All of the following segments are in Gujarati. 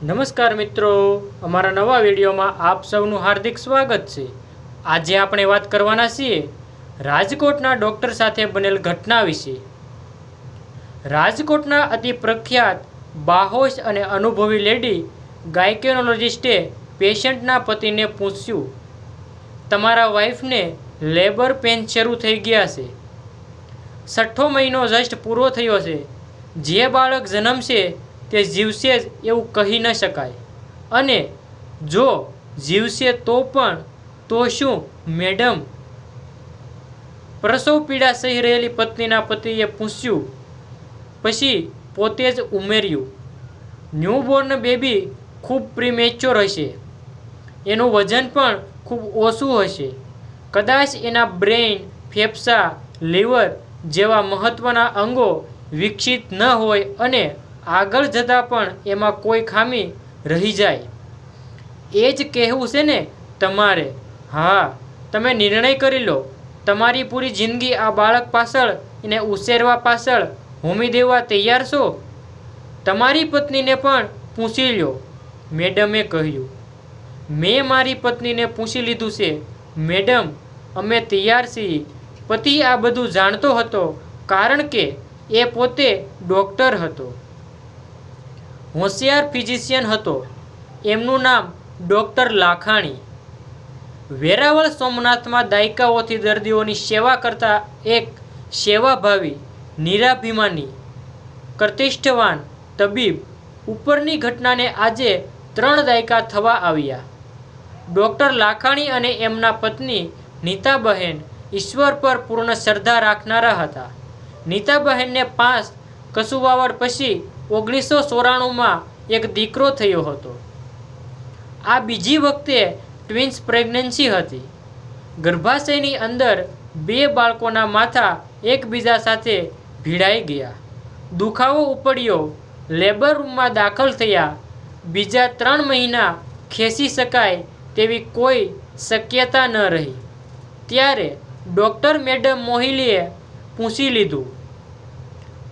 નમસ્કાર મિત્રો. અમારા નવા વિડીયોમાં આપ સૌનું હાર્દિક સ્વાગત છે. આજે આપણે વાત કરવાના છીએ રાજકોટના ડૉક્ટર સાથે બનેલ ઘટના વિશે. રાજકોટના અતિ પ્રખ્યાત બાહોશ અને અનુભવી લેડી ગાયકેનોલોજિસ્ટે પેશન્ટના પતિને પૂછ્યું, તમારા વાઈફને લેબર પેન શરૂ થઈ ગયા છે. છઠ્ઠો મહિનો જસ્ટ પૂરો થયો છે. જે બાળક જન્મશે તે જીવશે જ એવું કહી ન શકાય. અને જો જીવશે તો પણ, તો શું? મેડમ, પ્રસવ પીડા સહી રહેલી પત્નીના પતિએ પૂછ્યું, પછી પોતે જ ઉમેર્યું, ન્યૂબોર્ન બેબી ખૂબ પ્રીમેચ્યોર હશે. એનું વજન પણ ખૂબ ઓછું હશે. કદાચ એના બ્રેઇન, ફેફસા, લીવર જેવા મહત્ત્વના અંગો વિકસિત ન હોય અને આગળ જતાં પણ એમાં કોઈ ખામી રહી જાય. એ જ કહેવું છે ને તમારે. હા, તમે નિર્ણય કરી લો. તમારી પૂરી જિંદગી આ બાળક પાછળ, એને ઉછેરવા પાછળ હોમી દેવા તૈયાર છો? તમારી પત્નીને પણ પૂછી લો મેડમે કહ્યું. મેં મારી પત્નીને પૂછી લીધું છે. મેડમ, અમે તૈયાર છીએ. પતિ આ બધું જાણતો હતો કારણ કે એ પોતે ડૉક્ટર હતો. હોશિયાર ફિઝિશિયન હતો. એમનું નામ ડૉક્ટર લાખાણી. વેરાવળ સોમનાથમાં દાયકાઓથી દર્દીઓની સેવા કરતા એક સેવાભાવી, નિરાભિમાની પ્રતિષ્ઠવાન તબીબ ઉપરની ઘટનાને આજે ત્રણ દાયકા થવા આવ્યા. ડૉક્ટર લાખાણી અને એમના પત્ની નીતાબહેન ઈશ્વર પર પૂર્ણ શ્રદ્ધા રાખનારા હતા. નીતાબહેનને પાંચ કસુવાવડ પછી ઓગણીસો ચોરાણુંમાં એક દીકરો થયો હતો. આ બીજી વખતે ટ્વિન્સ પ્રેગ્નન્સી હતી. ગર્ભાશયની અંદર બે બાળકોના માથા એકબીજા સાથે ભીડાઈ ગયા. દુખાવો ઉપડ્યો, લેબર રૂમમાં દાખલ થયા. બીજા ત્રણ મહિના ખેંચી શકાય તેવી કોઈ શક્યતા ન રહી. ત્યારે ડૉક્ટર મેડમ મોહિલીએ પૂછી લીધું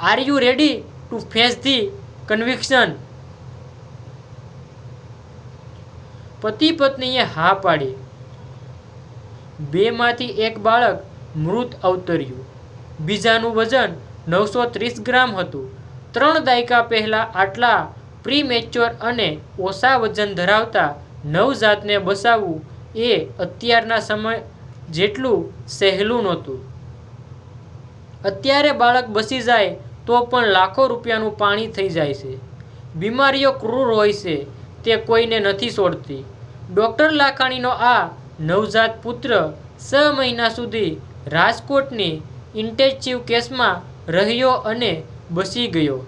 are you ready to face the conviction પતિ પત્નીએ હા પાડી. બેમાંથી એક બાળક મૃત અવતર્યું. બીજાનું વજન નવસો ત્રીસ ગ્રામ હતું. ત્રણ દાયકા પહેલાં આટલા પ્રીમેચ્યોર અને ઓછા વજન ધરાવતા નવજાતને બસાવવું એ અત્યારના સમય જેટલું સહેલું નહોતું. અત્યારે બાળક બસી જાય તો પણ લાખો રૂપિયાનું પાણી થઈ જાય છે. બીમારીઓ ક્રૂર હોય છે, તે કોઈને નથી છોડતી. ડૉક્ટર લાખાણીનો આ નવજાત પુત્ર છ મહિના સુધી રાજકોટની ઇન્ટેન્સિવ કેસમાં રહ્યો અને બસી ગયો.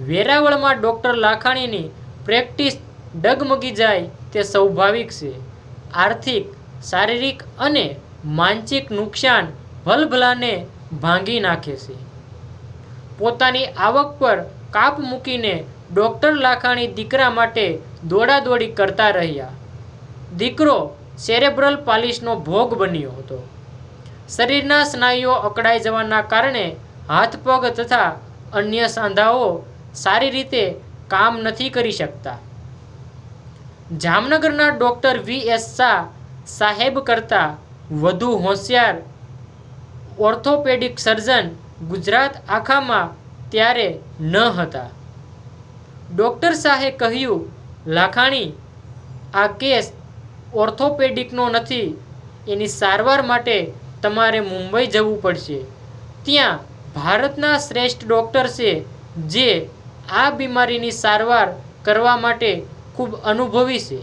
વેરાવળમાં ડૉક્ટર લાખાણીની પ્રેક્ટિસ ડગમગી જાય તે સ્વાભાવિક છે. આર્થિક, શારીરિક અને માનસિક નુકસાન ભલભલાને ભાંગી નાખે છે. પોતાની આવક પર કાપ મૂકીને ડૉક્ટર લાખાણી દીકરા માટે દોડાદોડી કરતા રહ્યા. દીકરો સેરેબ્રલ પાલિશનો ભોગ બન્યો હતો. શરીરના સ્નાયુઓ અકળાઈ જવાના કારણે હાથ પગ તથા અન્ય સાંધાઓ સારી રીતે કામ નથી કરી શકતા. જામનગરના ડૉક્ટર વી એસ શાહ સાહેબ કરતાં વધુ હોશિયાર ઓર્થોપેડિક સર્જન ગુજરાત આખામાં ત્યારે ન હતા. ડૉક્ટર શાહે કહ્યું, લાખાણી, આ કેસ ઓર્થોપેડિકનો નથી. એની સારવાર માટે તમારે મુંબઈ જવું પડશે. ત્યાં ભારતના શ્રેષ્ઠ ડૉક્ટર છે, જે આ બીમારીની સારવાર કરવા માટે ખૂબ અનુભવી છે.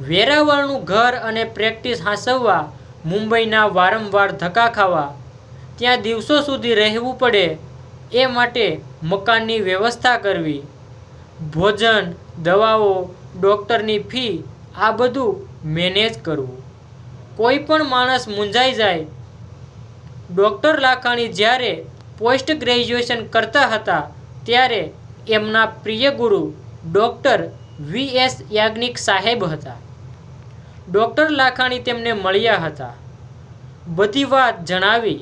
વેરાવળનું ઘર અને પ્રેક્ટિસ હાંસવવા મુંબઈના વારંવાર ધક્કા ખાવા ત્યાં દિવસો સુધી રહેવું પડે એ માટે મકાનની વ્યવસ્થા કરવી. ભોજન, દવાઓ, ડૉક્ટરની ફી, આ બધું મેનેજ કરવું. કોઈ પણ માણસ મૂંઝાઈ જાય. ડૉક્ટર લાખાણી જ્યારે પોસ્ટ ગ્રેજ્યુએશન કરતા હતા ત્યારે એમના પ્રિય ગુરુ ડૉક્ટર વી એસ યાજ્ઞિક સાહેબ હતા. ડૉક્ટર લાખાણી તેમને મળ્યા હતા. બધી વાત જણાવી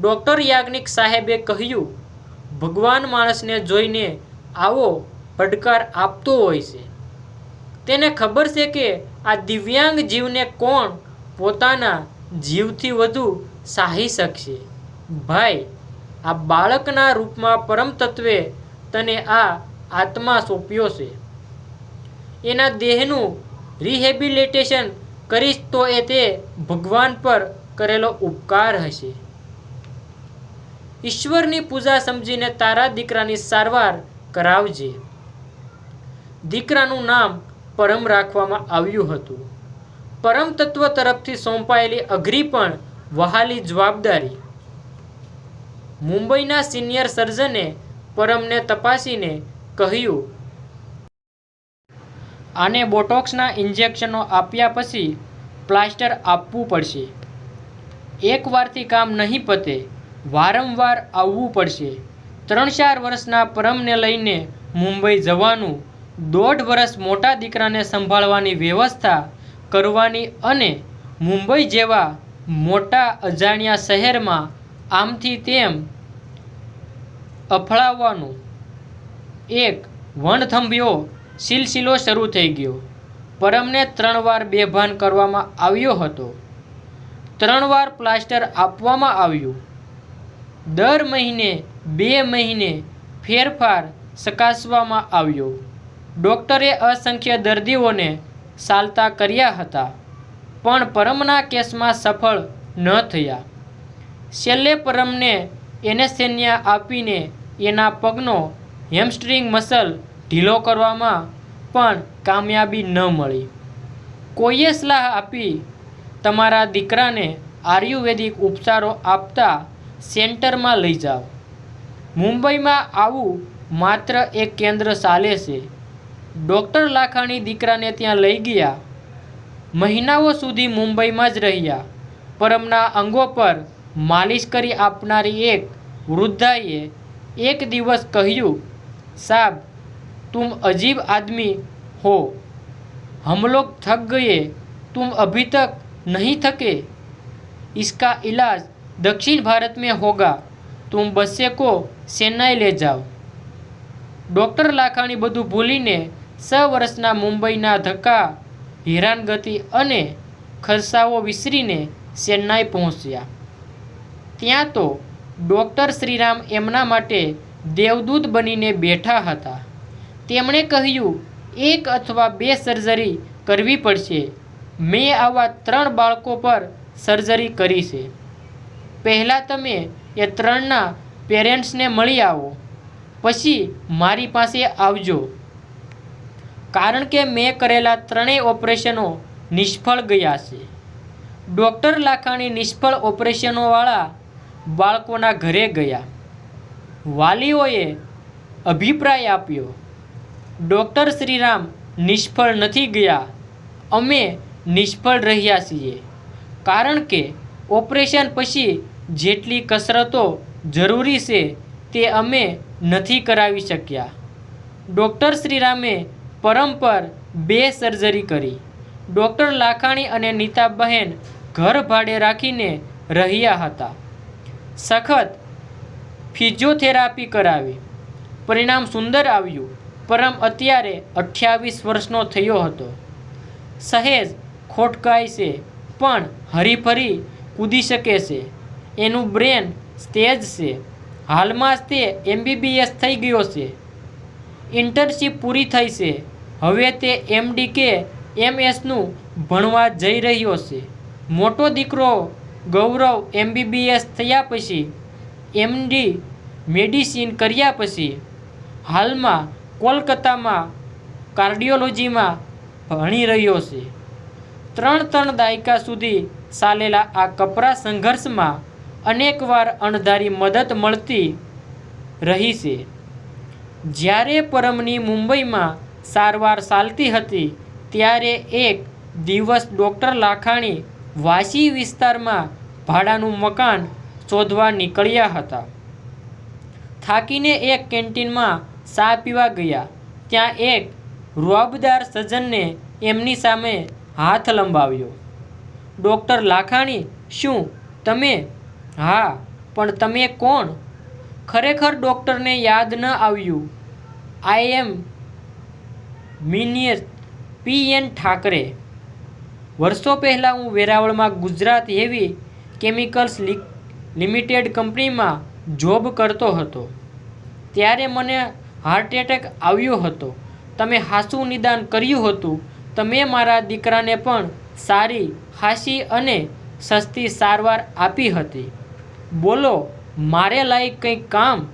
ડૉક્ટર યાજ્ઞિક સાહેબે કહ્યું, ભગવાન માણસને જોઈને આવો પડકાર આપતો હોય છે. તેને ખબર છે કે આ દિવ્યાંગ જીવને કોણ પોતાના જીવથી વધુ સાહી શકશે. ભાઈ, આ બાળકના રૂપમાં પરમ તત્વે તને આ આત્મા સોંપ્યો છે. એના દેહનું રિહેબિલિટેશન કરીશ તો એ તે ભગવાન પર કરેલો ઉપકાર હશે. ઈશ્વરની પૂજા સમજીને તારા દીકરાની સારવાર કરાવજે. દીકરાનું નામ પરમ રાખવામાં આવ્યું હતું. પરમ તત્વ તરફથી સોંપાયેલી અઘરી પણ વહાલી જવાબદારી. મુંબઈના સિનિયર સર્જને પરમને તપાસીને કહ્યું, આને બોટોક્સના ઇન્જેક્શનો આપ્યા પછી પ્લાસ્ટર આપવું પડશે. એકવારથી કામ નહીં પતે. વારંવાર આવવું પડશે. ત્રણ ચાર વર્ષના પરમને લઈને મુંબઈ જવાનું, દોઢ વર્ષ મોટા દીકરાને સંભાળવાની વ્યવસ્થા કરવાની અને મુંબઈ જેવા મોટા અજાણ્યા શહેરમાં આમથી તેમ અફળાવવાનું એક વણથંભ્યો સિલસિલો શરૂ થઈ ગયો. પરમને ત્રણ વાર બેભાન કરવામાં આવ્યો હતો. ત્રણ વાર પ્લાસ્ટર આપવામાં આવ્યું. દર મહિને બે મહિને ફેરફાર ચકાસવામાં આવ્યો. ડૉક્ટરે અસંખ્ય દર્દીઓને સાલતા કર્યા હતા, પણ પરમના કેસમાં સફળ ન થયા. છેલ્લે પરમને એનેસ્થેનિયા આપીને એના પગનો હેમસ્ટ્રિંગ મસલ ઢીલો કરવામાં પણ કામયાબી ન મળી. કોઈએ સલાહ આપી, તમારા દીકરાને આયુર્વેદિક ઉપચારો આપતા સેન્ટરમાં લઈ જાઓ મુંબઈમાં આવું માત્ર એક કેન્દ્ર ચાલે છે ડૉક્ટર લાખાણી દીકરાને ત્યાં લઈ ગયા મહિનાઓ સુધી મુંબઈમાં જ રહ્યા પરમના અંગો પર માલિશ કરી આપનારી એક વૃદ્ધાએ એક દિવસ કહ્યું સાબ तुम अजीब आदमी हो हम लोग थक गए तुम अभी तक नहीं थके इसका इलाज दक्षिण भारत में होगा तुम बच्चे को चेन्नई ले जाओ ડૉક્ટર લાખાણી બધું ભૂલીને સ વર્ષના મુંબઈના ધક્કા હેરાનગતિ અને ખર્ચાઓ વિસરીને ચેન્નાઈ પહોંચ્યા ત્યાં તો ડૉક્ટર શ્રીરામ એમના માટે દેવદૂત બનીને બેઠા હતા તેમણે કહ્યું એક અથવા બે સર્જરી કરવી પડશે મેં આવા ત્રણ બાળકો પર સર્જરી કરી છે પહેલાં તમે એ ત્રણના પેરેન્ટ્સને મળી આવો. પછી મારી પાસે આવજો. કારણ કે મેં કરેલા ત્રણેય ઓપરેશનો નિષ્ફળ ગયા છે. ડૉક્ટર લાખાણી નિષ્ફળ ઓપરેશનોવાળા બાળકોના ઘરે ગયા. વાલીઓએ અભિપ્રાય આપ્યો, ડૉક્ટર શ્રીરામ નિષ્ફળ નથી ગયા. અમે નિષ્ફળ રહ્યા છીએ. કારણ કે ઓપરેશન પછી જેટલી કસરતો જરૂરી છે તે અમે નથી કરાવી શક્યા. ડૉક્ટર શ્રીરામે પરમ પર બે સર્જરી કરી. ડૉક્ટર લાખાણી અને નીતાબહેન ઘર ભાડે રાખીને રહ્યા હતા. સખત ફિઝિયોથેરાપી કરાવી. પરિણામ સુંદર આવ્યું. પરમ અત્યારે અઠ્યાવીસ વર્ષનો થયો હતો. સહેજ ખોટકાય છે, પણ હરીફરી કૂદી શકે છે. એનું બ્રેન સ્ટેજ છે. હાલમાં જ તે એમબીબીએસ થઈ ગયો છે. ઇન્ટર્નશીપ પૂરી થઈ છે. હવે તે એમડી કે એમએસનું ભણવા જઈ રહ્યો છે. મોટો દીકરો ગૌરવ એમબીબીએસ થયા પછી, એમડી મેડિસિન કર્યા પછી, હાલમાં કોલકાતામાં કાર્ડિયોલોજીમાં ભણી રહ્યો છે. ત્રણ ત્રણ દાયકા સુધી ચાલેલા આ કપરા સંઘર્ષમાં અનેકવાર અણધારી મદદ મળતી રહી છે. જ્યારે પરમની મુંબઈમાં સારવાર ચાલતી હતી, ત્યારે એક દિવસ ડૉક્ટર લાખાણી વાસી વિસ્તારમાં ભાડાનું મકાન શોધવા નીકળ્યા હતા. થાકીને એક કેન્ટીનમાં ચા પીવા ગયા. ત્યાં એક રૂઆબદાર સજ્જનને એમની સામે હાથ લંબાવ્યો. ડૉક્ટર લાખાણી, શું તમે હા, પણ તમે કોણ? ખરેખર ડૉક્ટરને યાદ ન આવ્યું. આઈ એમ મિનિયર પી એન ઠાકરે વર્ષો પહેલાં હું વેરાવળમાં ગુજરાત હેવી કેમિકલ્સ લિ લિમિટેડ કંપનીમાં જોબ કરતો હતો. ત્યારે મને હાર્ટ એટેક આવ્યો હતો. તમે હાસું નિદાન કર્યું હતું. તમે મારા દીકરાને પણ સારી, હાસી અને સસ્તી સારવાર આપી હતી. બોલો, મારે લાયક કંઈક કામ?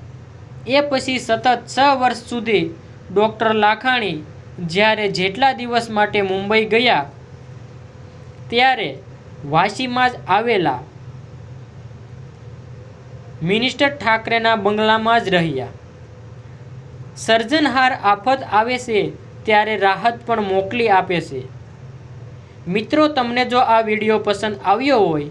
એ પછી સતત છ વર્ષ સુધી ડૉક્ટર લાખાણી જ્યારે જેટલા દિવસ માટે મુંબઈ ગયા, ત્યારે વાશીમાં જ આવેલા મિનિસ્ટર ઠાકરેના બંગલામાં જ રહ્યા. સર્જનહાર આફત આવે છે ત્યારે રાહત પણ મોકલી આપે છે. મિત્રો, તમને જો આ વીડિયો પસંદ આવ્યો હોય